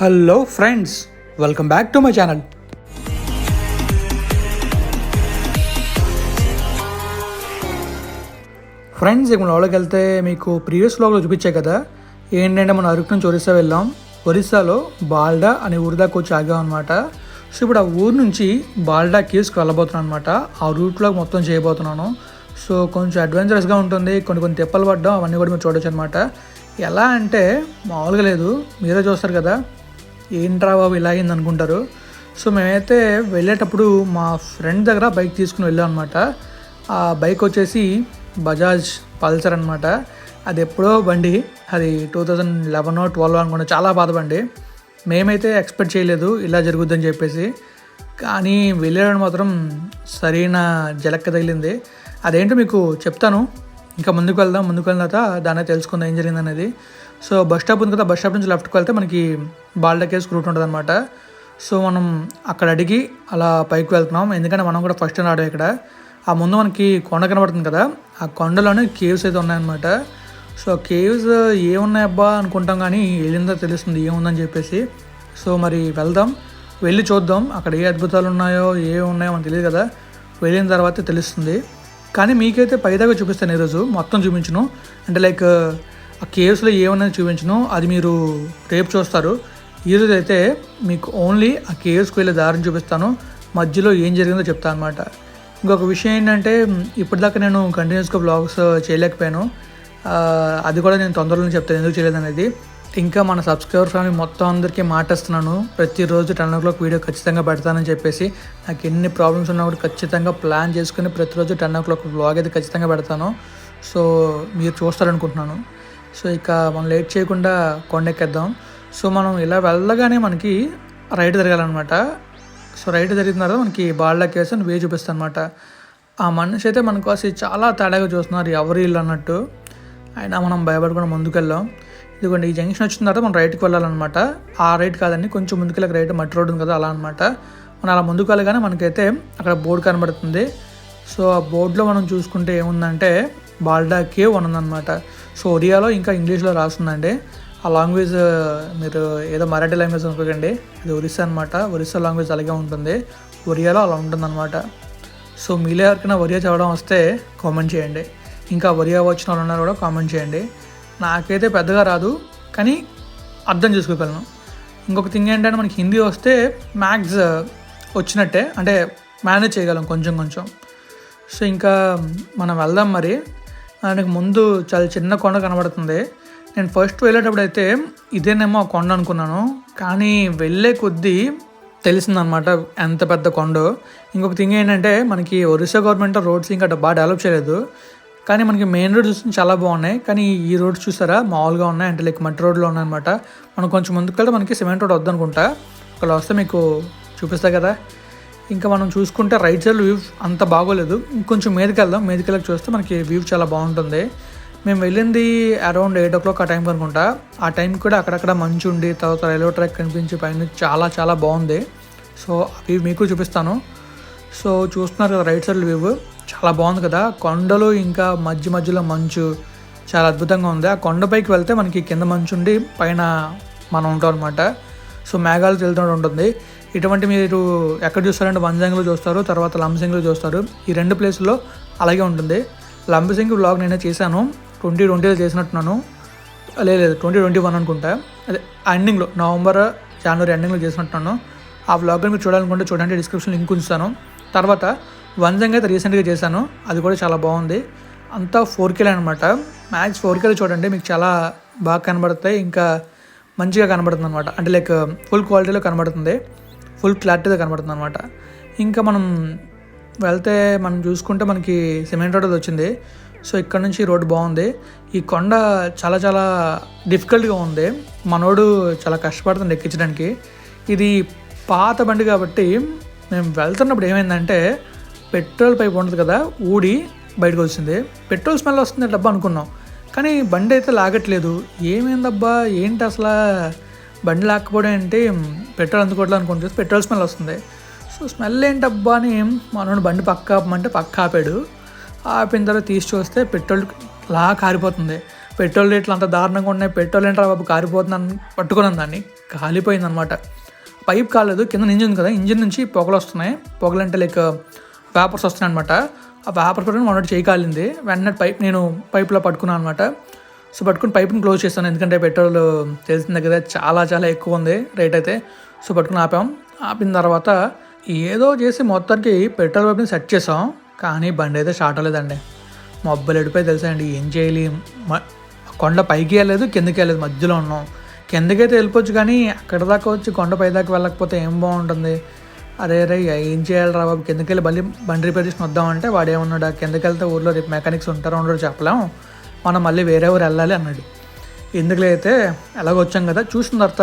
Hello friends welcome back to my channel. Friends ఇక లోపలికి వెళ్తే మీకు ప్రీవియస్ వ్లాగ్లో చూపించే కదా ఏంటంటే మనం అరకు నుంచి ఒరిస్సా వెళ్ళాం. ఒరిస్సాలో బాల్డా అనే ఊరి దాకా వచ్చి ఆగాం అనమాట సో ఇప్పుడు ఆ ఊరు నుంచి బాల్డా కేవ్స్కి వెళ్ళబోతున్నాను అనమాట ఆ రూట్లో మొత్తం చేయబోతున్నాను. సో కొంచెం అడ్వెంచరస్గా ఉంటుంది కొన్ని కొన్ని తిప్పలు పడ్డం అవన్నీ కూడా మీరు చూడొచ్చు అనమాట ఎలా అంటే మామూలుగా లేదు మీరే చూస్తారు కదా. ఏంట్రా బాబు ఇలా అయింది అనుకుంటారు. సో మేమైతే వెళ్ళేటప్పుడు మా ఫ్రెండ్ దగ్గర బైక్ తీసుకుని వెళ్ళాం అనమాట ఆ బైక్ వచ్చేసి బజాజ్ పల్సర్ అనమాట అది ఎప్పుడో బండి అది టూ థౌజండ్ లెవెన్ ట్వెల్వ్ అనుకుంటే చాలా బాధ బండి. మేమైతే ఎక్స్పెక్ట్ చేయలేదు ఇలా జరుగుద్దని చెప్పేసి. కానీ వెళ్ళడం మాత్రం సరైన జలక్క తగిలింది. అదేంటో మీకు చెప్తాను. ఇంకా ముందుకు వెళ్దాం ముందుకు వెళ్ళిన తర్వాత దాన్ని తెలుసుకుందాం ఏం జరిగింది అనేది సో బస్ స్టాప్ ఉంది కదా బస్ స్టాప్ నుంచి లెఫ్ట్కి వెళ్తే మనకి బాల్డకేస్ రూట్ ఉంటుంది అనమాట సో మనం అక్కడ అడిగి అలా పైకి వెళ్తున్నాం. ఎందుకంటే మనం కూడా ఫస్ట్ రావడం ఇక్కడ. ఆ ముందు మనకి కొండ కనబడుతుంది కదా ఆ కొండలోనే కేవ్స్ అయితే ఉన్నాయన్నమాట. సో కేవ్స్ ఏమున్నాయబ్బా అనుకుంటాం కానీ వెళ్ళిందో తెలుస్తుంది ఏముందని చెప్పేసి. సో మరి వెళ్దాం వెళ్ళి చూద్దాం అక్కడ ఏ అద్భుతాలు ఉన్నాయో ఏ ఉన్నాయో మనకు తెలియదు కదా. వెళ్ళిన తర్వాత తెలుస్తుంది. కానీ మీకైతే పైదాకా చూపిస్తాను ఈరోజు మొత్తం చూపించను. అంటే లైక్ ఆ కేవ్స్లో ఏమన్నా చూపించను. అది మీరు రేపు చూస్తారు. ఈరోజు అయితే మీకు ఓన్లీ ఆ కేసుకు వెళ్ళే దారిని చూపిస్తాను. మధ్యలో ఏం జరిగిందో చెప్తాను అనమాట ఇంకొక విషయం ఏంటంటే ఇప్పటిదాకా నేను కంటిన్యూస్గా బ్లాగ్స్ చేయలేకపోయాను. అది కూడా నేను తొందరలో చెప్తాను. ఎందుకు చేయలేదు అనేది. ఇంకా మన సబ్స్క్రైబర్ ఫ్యామిలీ మొత్తం అందరికీ మాటేస్తున్నాను. ప్రతిరోజు టెన్ ఓ క్లాక్ వీడియో ఖచ్చితంగా పెడతానని చెప్పేసి నాకు ఎన్ని ప్రాబ్లమ్స్ ఉన్నా కూడా ఖచ్చితంగా ప్లాన్ చేసుకుని ప్రతిరోజు టెన్ ఓ క్లాక్ బ్లాగ్ అయితే ఖచ్చితంగా పెడతాను. సో మీరు చూస్తారనుకుంటున్నాను. సో ఇక మనం లేట్ చేయకుండా కొండెక్కేద్దాం. సో మనం ఇలా వెళ్ళగానే మనకి రైట్ తిరగాలన్నమాట. సో రైట్ జరిగిన తర్వాత మనకి బాళ్ళ కేసు అని వే చూపిస్తాను అనమాట ఆ మనిషి అయితే మన కోసం చాలా తేడాగా చూస్తున్నారు ఎవరు ఇల్లు అన్నట్టు. అయినా మనం భయపడకుండా ముందుకెళ్ళాం ఇదిగోండి ఈ జంక్షన్ వచ్చిన తర్వాత మనం రైట్కి వెళ్ళాలన్నమాట. ఆ రైట్ కాదండి కొంచెం ముందుకెళ్ళక రైట్ మట్టి రోడ్ ఉంది కదా అలా అనమాట మనం అలా ముందుకు వెళ్ళగానే మనకైతే అక్కడ బోర్డు కనబడుతుంది. సో ఆ బోర్డులో మనం చూసుకుంటే ఏముందంటే బాల్డా కేవ్ అని ఉందన్నమాట. సో ఒరియాలో ఇంకా ఇంగ్లీష్లో రాస్తుందండి. ఆ లాంగ్వేజ్ మీరు ఏదో మరాఠీ లాంగ్వేజ్ అనుకోకండి. ఇది ఒరిస్సా అనమాట ఒరిస్సా లాంగ్వేజ్ అలాగే ఉంటుంది. ఒరియాలో అలా ఉంటుందన్నమాట. సో మీలో ఎవరికైనా ఒరియా చదవడం వస్తే కామెంట్ చేయండి. ఇంకా ఒరియా వచ్చిన వాళ్ళు ఉన్నారు కూడా కామెంట్ చేయండి. నాకైతే పెద్దగా రాదు కానీ అర్థం చేసుకోగలను. ఇంకొక థింగ్ ఏంటంటే మనకి హిందీ వస్తే మ్యాథ్స్ వచ్చినట్టే అంటే మేనేజ్ చేయగలం కొంచెం కొంచెం. సో ఇంకా మనం వెళ్దాం మరి. నాకు ముందు చాలా చిన్న కొండ కనబడుతుంది. నేను ఫస్ట్ వెళ్ళేటప్పుడు అయితే ఇదేనేమో ఆ కొండ అనుకున్నాను. కానీ వెళ్ళే కొద్దీ తెలిసిందనమాట ఎంత పెద్ద కొండ. ఇంకొక థింగ్ ఏంటంటే మనకి ఒరిస్సా గవర్నమెంట్ రోడ్స్ ఇంకా బాగా డెవలప్ చేయలేదు. కానీ మనకి మెయిన్ రోడ్ చూస్తే చాలా బాగున్నాయి. కానీ ఈ రోడ్స్ చూసారా? మామూలుగా ఉన్నాయి. అంటే లైక్ మట్టి రోడ్లో ఉన్నాయన్నమాట. మనం కొంచెం ముందుకు వెళ్తే మనకి సిమెంట్ రోడ్ వద్దనుకుంటా. ఒకవేళ వస్తే మీకు చూపిస్తా కదా. ఇంకా మనం చూసుకుంటే రైట్ సైడ్ వ్యూ అంత బాగోలేదు. ఇంకొంచెం మీదకి వెళ్దాం. మీదకి వెళ్ళకి చూస్తే మనకి వ్యూ చాలా బాగుంటుంది. మేము వెళ్ళింది అరౌండ్ ఎయిట్ ఓ క్లాక్ ఆ టైం అనుకుంటా. ఆ టైం కూడా అక్కడక్కడ మంచు ఉండి తర్వాత రైల్వే ట్రాక్ కనిపించి పైన చాలా చాలా బాగుంది. సో అవి మీకు చూపిస్తాను. సో చూస్తున్నారు కదా రైట్ సైడ్ వ్యూ. చాలా బాగుంది కదా. కొండలు ఇంకా మధ్య మధ్యలో మంచు చాలా అద్భుతంగా ఉంది. ఆ కొండపైకి వెళ్తే మనకి కింద మంచు ఉండి పైన మనం ఉంటాం అనమాట సో మేఘాలు తెలుతూ ఉంటుంది. ఇటువంటి మీరు ఎక్కడ చూస్తారంటే వంజంగ్లో చూస్తారు తర్వాత లంబసింగ్లో చూస్తారు. ఈ రెండు ప్లేసుల్లో అలాగే ఉంటుంది. లంబసింగ్ బ్లాగ్ నేనే చేశాను. ట్వంటీ ట్వంటీలో చేసినట్టున్నాను. లేదు ట్వంటీ ట్వంటీ వన్ అనుకుంటా. అదే ఎండింగ్లో నవంబర్ జనవరి ఎండింగ్లో చేసినట్టున్నాను. ఆ బ్లాగ్ మీరు చూడాలనుకుంటే చూడండి డిస్క్రిప్షన్ లింక్ ఉంచుతాను. తర్వాత వంజంగ్ అయితే రీసెంట్గా చేశాను. అది కూడా చాలా బాగుంది. అంతా ఫోర్ కేలే అనమాట మ్యాక్స్ ఫోర్ కేలో చూడండి మీకు చాలా బాగా కనబడతాయి. ఇంకా మంచిగా కనబడుతుంది అనమాట అంటే లైక్ ఫుల్ క్వాలిటీలో కనబడుతుంది. ఫుల్ క్లారిటీగా కనబడుతుంది అనమాట ఇంకా మనం వెళ్తే మనం చూసుకుంటే మనకి సిమెంట్ రోడ్ వచ్చింది. సో ఇక్కడ నుంచి రోడ్డు బాగుంది. ఈ కొండ చాలా చాలా డిఫికల్ట్గా ఉంది. మనోడు చాలా కష్టపడుతుంది ఎక్కించడానికి. ఇది పాత బండి కాబట్టి మేము వెళ్తున్నప్పుడు ఏమైందంటే పెట్రోల్ పైప్ ఉంటుంది కదా ఊడి బయటకు వచ్చింది. పెట్రోల్ స్మెల్ వస్తుంది డబ్బా అనుకున్నాం. కానీ బండి అయితే లాగట్లేదు. ఏమైందబ్బా? ఏంటి అసలు? బండి లేకపోవడం ఏంటి? పెట్రోల్ అందుకోవట్లేదు అనుకుంటే పెట్రోల్ స్మెల్ వస్తుంది. సో స్మెల్ ఏంటబ్బా అని మనోడు బండి పక్క ఆపమంటే పక్క ఆపాడు. ఆపిన తర్వాత తీసి చూస్తే పెట్రోల్ లా కారిపోతుంది. పెట్రోల్ రేట్లు అంత దారుణంగా ఉన్నాయి. పెట్రోల్ ఏంట్రా బాబు కారిపోతుందని పట్టుకున్నాను దాన్ని. కాలిపోయింది అనమాట పైప్ కాలేదు కింద ఇంజిన్ కదా ఇంజిన్ నుంచి పొగలు వస్తున్నాయి. పొగలు అంటే లైక్ వేపర్స్ వస్తున్నాయి అనమాట ఆ వేపర్స్ పట్టుకుని మనోడు చేయి కాలింది. వెంటనే పైప్ నేను పైప్లో పట్టుకున్నాను అనమాట సో పట్టుకుని పైప్ని క్లోజ్ చేస్తాను ఎందుకంటే పెట్రోల్ తెలిసింది కదా చాలా చాలా ఎక్కువ ఉంది రేట్ అయితే. సో పట్టుకుని ఆపాం. ఆపిన తర్వాత ఏదో చేసి మొత్తానికి పెట్రోల్ పైప్ని సెట్ చేసాం కానీ బండి అయితే స్టార్ట్ అవ్వలేదండి. మొబ్బలు ఎడిపోయి తెలుసా అండి ఏం చేయాలి? కొండ పైకి వెళ్ళలేదు కిందకి వెళ్ళలేదు మధ్యలో ఉన్నాం. కిందకైతే వెళ్ళిపోవచ్చు కానీ అక్కడ దాకా వచ్చి కొండ పై దాకా వెళ్ళకపోతే ఏం బాగుంటుంది? అరే రే ఏం చేయాలి రా బాబు? కిందకి వెళ్ళి మళ్ళీ బండి రిపేర్ చేసి వద్దామంటే వాడు ఏమన్నాడు కిందకెళ్తే కిందకి వెళ్తే ఊర్లో రేపు మెకానిక్స్ ఉంటారో ఉండరో చెప్పలేం. మనం మళ్ళీ వేరే ఊరు వెళ్ళాలి అన్నాడు. ఎందుకులే అయితే ఎలాగో వచ్చాం కదా చూసిన తర్వాత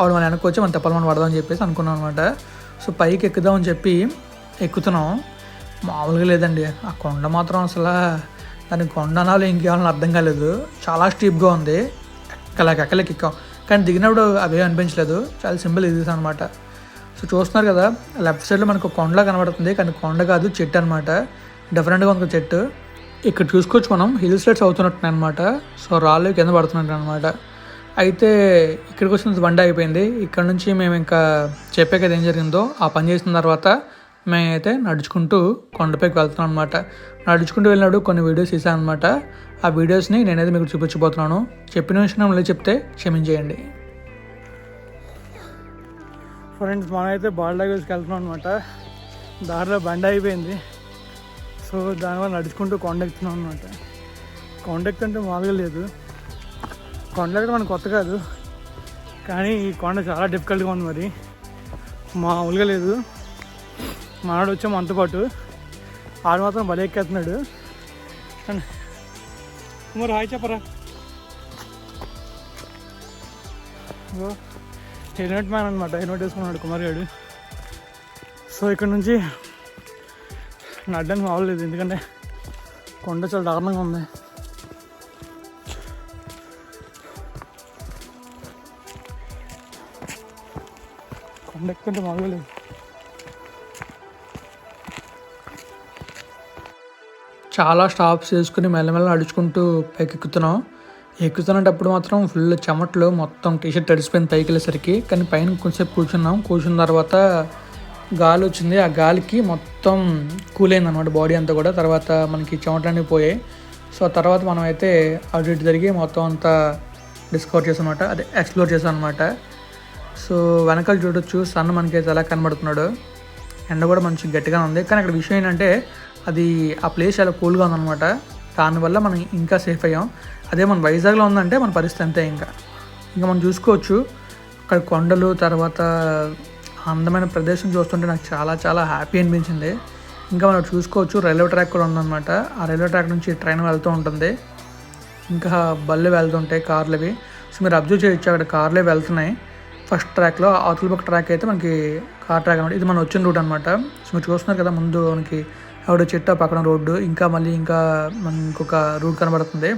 ఆవిడ మన వెనక్కి వచ్చి మన తెప్పలు మనం పడదామని చెప్పేసి అనుకున్నాం అనమాట సో పైకి ఎక్కుదామని చెప్పి ఎక్కుతున్నాం. మామూలుగా లేదండి ఆ కొండ మాత్రం అసలు దాని కొండ అనాలో ఇంకేమన్నా అర్థం కాలేదు. చాలా స్టీప్గా ఉంది. ఎక్కలేక ఎక్కాం. కానీ దిగినప్పుడు అవే అనిపించలేదు. చాలా సింపుల్ ఇది అనమాట సో చూస్తున్నారు కదా లెఫ్ట్ సైడ్లో మనకు కొండ కనబడుతుంది. కానీ కొండ కాదు చెట్టు అనమాట డిఫరెంట్గా ఉంది చెట్టు. ఇక్కడ చూసుకోవచ్చు మనం. హిల్ స్టేట్స్ అవుతున్నట్టు అనమాట సో రాళ్ళు కింద పడుతున్నట్టు అనమాట అయితే ఇక్కడికి వచ్చిన బండి అయిపోయింది ఇక్కడ నుంచి మేము ఇంకా చెప్పే కదా ఏం జరిగిందో. ఆ పని చేసిన తర్వాత మేమైతే నడుచుకుంటూ కొండపైకి వెళ్తున్నాం అనమాట నడుచుకుంటూ వెళ్ళినప్పుడు కొన్ని వీడియోస్ తీసాను అనమాట ఆ వీడియోస్ని నేనైతే మీకు చూపించబోతున్నాను. చెప్పిన విషయం మళ్ళీ చెప్తే క్షమించేయండి. ఫ్రెండ్స్ మనమైతే బాల్డాగోస్కి వెళ్తున్నాం అనమాట దారిలో బండి అయిపోయింది సో దానివల్ల నడుచుకుంటూ కొండ ఎక్కుతున్నాం అనమాట కొండ ఎక్కుతుంటే మామూలుగా లేదు. కొండ ఎక్కడం మనకు కొత్త కాదు. కానీ ఈ కొండ చాలా డిఫికల్ట్గా ఉంది మరి. మామూలుగా లేదు. మనోడు వచ్చే మనతో పాటు. ఆడు మాత్రం భలే ఎక్కేస్తున్నాడు. మరి హాయ్ చెప్పరా? హెల్మెట్ మ్యాన్ అనమాట హెల్మెట్ వేసుకున్నాడు కుమార్ గారు సో ఇక్కడ నుంచి నడ్డానికి మావలేదు ఎందుకంటే కొండ చాలా దారుణంగా ఉంది. కొండ ఎక్కుంటే మామూలుగా చాలా స్టాప్స్ చేసుకుని మెల్లమెల్ల నడుచుకుంటూ పైకి ఎక్కుతున్నాం ఎక్కుతున్నప్పుడు మాత్రం ఫుల్ చెమట్లు మొత్తం టీషర్ట్ తడిసిపోయింది పైకి వెళ్ళేసరికి. కానీ పైన కొంచెంసేపు కూర్చున్నాం. కూర్చున్న తర్వాత గాలి వచ్చింది ఆ గాలికి మొత్తం కూల్ అయింది అనమాట బాడీ అంతా కూడా. తర్వాత మనకి చెమటలన్నీ పోయాయి. సో తర్వాత మనం అయితే అటు ఇటు జరిగి మొత్తం అంతా డిస్కవర్ చేసాం అనమాట అదే ఎక్స్ప్లోర్ చేసాం అనమాట సో వెనకాల చూడొచ్చు సన్ మనకైతే ఎలా కనబడుతున్నాడు. ఎండ కూడా మంచి గట్టిగా ఉంది. కానీ అక్కడ విషయం ఏంటంటే అది ఆ ప్లేస్ చాలా కూల్గా ఉందన్నమాట. దానివల్ల మనం ఇంకా సేఫ్ అయ్యాం. అదే మన వైజాగ్లో ఉందంటే మన పరిస్థితి అంతే ఇంకా. ఇంకా మనం చూసుకోవచ్చు. అక్కడ కొండలు తర్వాత అందమైన ప్రదేశం చూస్తుంటే నాకు చాలా చాలా హ్యాపీ అనిపించింది. ఇంకా మనం చూసుకోవచ్చు రైల్వే ట్రాక్ కూడా ఉందన్నమాట. ఆ రైల్వే ట్రాక్ నుంచి ట్రైన్ వెళ్తూ ఉంటుంది. ఇంకా బళ్ళు వెళ్తుంటాయి కార్లవి. సో మీరు అబ్జర్వ్ చేయొచ్చు అక్కడ కార్లే వెళ్తున్నాయి. ఫస్ట్ ట్రాక్లో అవతల పక్క ట్రాక్ అయితే మనకి కార్ ట్రాక్ అనమాట ఇది మనం వచ్చిన రూట్ అనమాట సో మీరు చూస్తున్నారు కదా ముందు మనకి ఆవిడ చెట్టు పక్కన రోడ్డు ఇంకా మళ్ళీ ఇంకా మన ఇంకొక రూట్ కనబడుతుంది.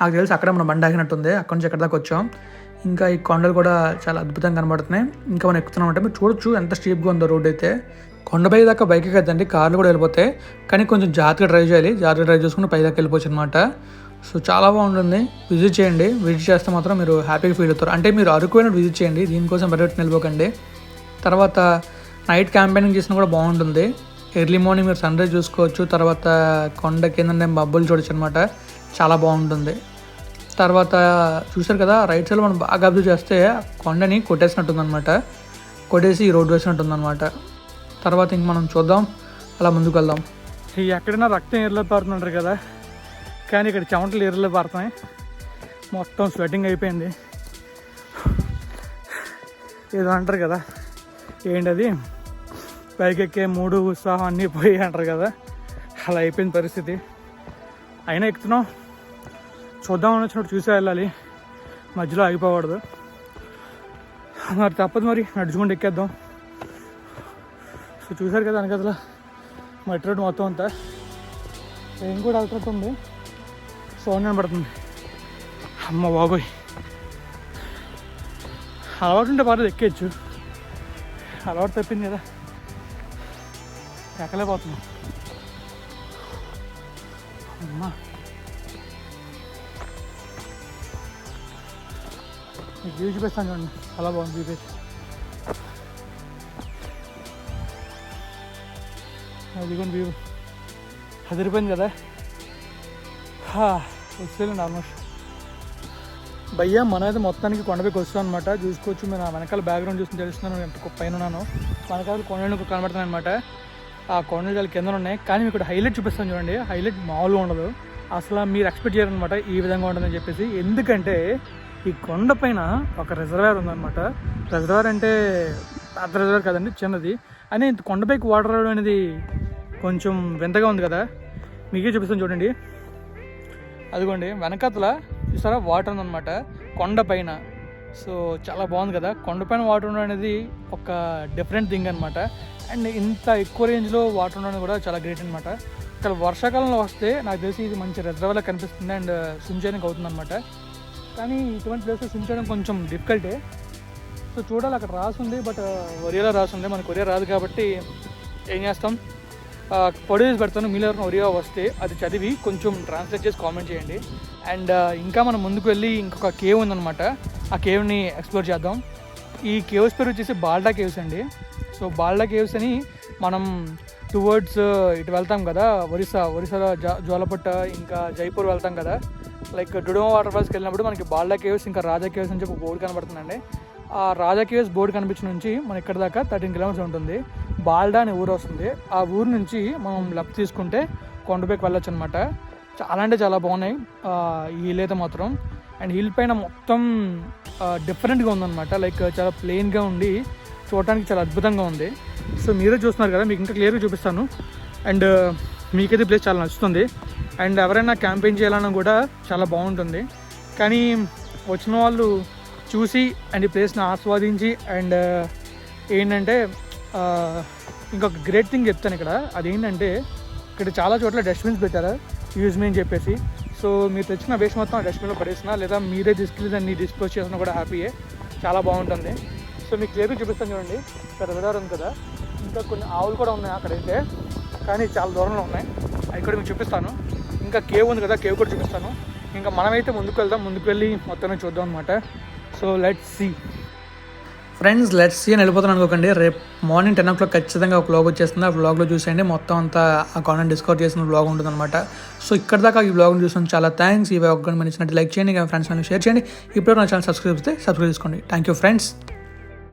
నాకు తెలిసి అక్కడ మనం బండి ఆగినట్టుంది. అక్కడ నుంచి ఎక్కడ దాకా వచ్చాం. ఇంకా ఈ కొండలు కూడా చాలా అద్భుతంగా కనబడుతున్నాయి. ఇంకా మనం ఎక్కుతున్నాం అంటే మీరు చూడొచ్చు ఎంత స్టీప్గా ఉందో రోడ్ అయితే. కొండపై దాకా బైక్ కదండి కార్లు కూడా వెళ్ళిపోతాయి. కానీ కొంచెం జాగ్రత్తగా డ్రైవ్ చేయాలి. జాగ్రత్తగా డ్రైవ్ చేసుకుని పై దాకా వెళ్ళిపోవచ్చు అనమాట సో చాలా బాగుంటుంది. విజిట్ చేయండి. విజిట్ చేస్తే మాత్రం మీరు హ్యాపీగా ఫీల్ అవుతారు. అంటే మీరు అరకు అయినట్టు విజిట్ చేయండి. దీనికోసం బయట నిలిపోకండి తర్వాత నైట్ క్యాంపెయినింగ్ చేసినా కూడా బాగుంటుంది. ఎర్లీ మార్నింగ్ మీరు సన్ రైజ్ చూసుకోవచ్చు. తర్వాత కొండ కింద మబ్బులు చూడొచ్చు అనమాట చాలా బాగుంటుంది. తర్వాత చూసారు కదా రైట్ సైడ్ మనం బాగా అబ్జర్వ్ చేస్తే కొండని కొట్టేసినట్టుందనమాట కొట్టేసి రోడ్ వేసినట్టుందనమాట తర్వాత ఇంక మనం చూద్దాం అలా ముందుకు వెళ్దాం. ఎక్కడైనా రక్తం ఎర్రలో పారుతుంటారు కదా కానీ ఇక్కడ చెమటలు ఎర్రలో పారుతాయి మొత్తం స్వెట్టింగ్ అయిపోయింది. ఏదో అంటారు కదా ఏంటి అది మూడు ఉత్సాహం అన్నీ పోయి అంటారు కదా అలా అయిపోయింది పరిస్థితి. అయినా ఎక్కుతున్నాం. చూద్దామని వచ్చినట్టు చూసే వెళ్ళాలి. మధ్యలో ఆగిపోకూడదు. మరి తప్పదు మరి నడుచుకుంటూ ఎక్కేద్దాం. సో చూసారు కదా వెనకదల మట్టి రోడ్డు మొత్తం అంతా. ఏం కూడా వెళ్తున్నట్టుంది. సౌండ్ కనబడుతుంది అమ్మ బాబోయ్. అలవాటు ఉంటే పర్లేదు ఎక్కేయచ్చు. అలవాటు తప్పింది కదా. ఎక్కలేకపోతున్నాం. మీకు వ్యూ చూపిస్తాను చూడండి. చాలా బాగుంది వ్యూ అదిగోండి వ్యూ అదిరిపోయింది కదా? వచ్చేయండి ఆల్మోస్ట్. భయ్యా మనది అయితే మొత్తానికి కొండపైకి వస్తాం అనమాట చూసుకోవచ్చు మీరు ఆ వెనకాల బ్యాక్గ్రౌండ్ చూసి తెలుస్తున్నాను ఎంత పైన ఉన్నాను. వెనకాల కొండలు కనబడుతున్నాయి అనమాట ఆ కొండలు చాలా కింద ఉన్నాయి. కానీ మీకు హైలైట్ చూపిస్తాను చూడండి. హైలైట్ మామూలుగా ఉండదు. అసలు మీరు ఎక్స్పెక్ట్ చేయాలన్నమాట ఈ విధంగా ఉంటుందని చెప్పేసి. ఎందుకంటే ఈ కొండ పైన ఒక రిజర్వేర్ ఉందన్నమాట. రిజర్వేర్ అంటే పెద్ద రిజర్వేర్ కదండి చిన్నది. అని కొండపైకి వాటర్ రావడం అనేది కొంచెం వింతగా ఉంది కదా. మీకే చూపిస్తాను చూడండి. అదిగోండి వెనకతల చూసారా వాటర్ ఉందన్నమాట. కొండ పైన. సో చాలా బాగుంది కదా. కొండపైన వాటర్ ఉండడం అనేది ఒక డిఫరెంట్ థింగ్ అనమాట అండ్ ఇంత ఎక్కువ రేంజ్లో వాటర్ ఉండడం కూడా చాలా గ్రేట్ అనమాట ఇక్కడ వర్షాకాలంలో వస్తే నాకు తెలిసి ఇది మంచి రిజర్వ్లా కనిపిస్తుంది అండ్ స్విమ్ అవుతుంది అనమాట కానీ ఇటువంటి ప్లేసెస్ ఉంచడం కొంచెం డిఫికల్టే సో చూడాలి అక్కడ రాసుంది బట్ uh, ఒరియాలో రాసుంది. మనకు ఒరియా రాదు కాబట్టి ఏం చేస్తాం? పొడివేసి పెడతాను. మీలో ఒరియా వస్తే అది చదివి కొంచెం ట్రాన్స్లేట్ చేసి కామెంట్ చేయండి. అండ్ uh, ఇంకా మనం ముందుకు వెళ్ళి ఇంకొక కేవ్ ఉందన్నమాట. ఆ కేవ్ని ఎక్స్ప్లోర్ చేద్దాం. ఈ కేవ్స్ పేరు వచ్చేసి బాల్డా కేవ్స్ అండి. సో బాల్డా కేవ్స్ అని మనం టువర్డ్స్ uh, ఇటు వెళ్తాం కదా ఒరిస్సా ఒరిస్సాలో జ్వాలపట్ట ఇంకా జైపూర్ వెళ్తాం కదా. లైక్ డుడోమా వాటర్ ఫాల్స్కి వెళ్ళినప్పుడు మనకి బాల్డా కేవ్స్ ఇంకా రాజా కేవ్స్ అని చెప్పి బోర్డు కనబడుతుందండి. ఆ రాజా కేవ్స్ బోర్డు కనిపించిన నుంచి మన ఇక్కడ దాకా థర్టీన్ కిలోమీటర్స్ ఉంటుంది. బాల్డా అనే ఊరు వస్తుంది. ఆ ఊరు నుంచి మనం లెఫ్ట్ తీసుకుంటే కొండపైకి వెళ్ళొచ్చు అనమాట చాలా అంటే చాలా బాగున్నాయి. ఈ హిల్ అయితే మాత్రం. అండ్ హిల్ పైన మొత్తం డిఫరెంట్గా ఉందన్నమాట. లైక్ చాలా ప్లెయిన్గా ఉండి చూడటానికి చాలా అద్భుతంగా ఉంది. సో మీరే చూస్తున్నారు కదా మీకు ఇంకా క్లియర్గా చూపిస్తాను. అండ్ మీకైతే ప్లేస్ చాలా నచ్చుతుంది. అండ్ ఎవరైనా క్యాంపెయిన్ చేయాలన్నా కూడా చాలా బాగుంటుంది. కానీ వచ్చిన వాళ్ళు చూసి అండ్ ఈ ప్లేస్ని ఆస్వాదించి అండ్ ఏంటంటే ఇంకొక గ్రేట్ థింగ్ చెప్తాను ఇక్కడ. అదేంటంటే ఇక్కడ చాలా చోట్ల డస్ట్బిన్స్ పెట్టారు యూజ్ మీ అని చెప్పేసి. సో మీరు తెచ్చిన వేస్ట్ మొత్తం ఆ డస్ట్బిన్లో పడేసినా లేదా మీరే తీసుకెళ్ళి దాన్ని డిస్పోజ్ చేసినా కూడా హ్యాపీయే. చాలా బాగుంటుంది. సో మీకు క్లియర్గా చూపిస్తాను చూడండి. ఇక్కడ రివర్ ఉంది కదా. ఇంకా కొన్ని ఆవులు కూడా ఉన్నాయి అక్కడైతే. కానీ చాలా దూరంలో ఉన్నాయి. అవి కూడా మీకు చూపిస్తాను. ఇంకా కేవ్ ఉంది కదా కేవ్ కూడా చూపిస్తాను. ఇంకా మనమైతే ముందుకు వెళ్దాం ముందుకు వెళ్ళి మొత్తం చూద్దాం అనమాట so let's see friends let's see అని వెళ్ళిపోతాను అనుకోకండి. రేపు మార్నింగ్ టెన్ ఓ క్లాక్ ఖచ్చితంగా ఒక వ్లాగ్ వచ్చేస్తుంది. ఆ వ్లాగ్లో చూసేయండి. మొత్తం అంతా ఆ కాంటెంట్ డిస్కవర్ చేసిన వ్లాగ్ ఉంటుంది అనమాట సో ఇక్కడ దాకా ఈ వ్లాగ్ని చూసిన చాలా థ్యాంక్స్ ఈ వ్లాగ్ కానీ నచ్చినట్టు లైక్ చేయండి. ఇంకా ఫ్రెండ్స్ షేర్ చేయండి. ఇప్పుడు నా ఛానల్ సబ్స్క్రైబ్ చేస్తే సబ్స్క్రైబ్ చేసుకోండి. Thank you friends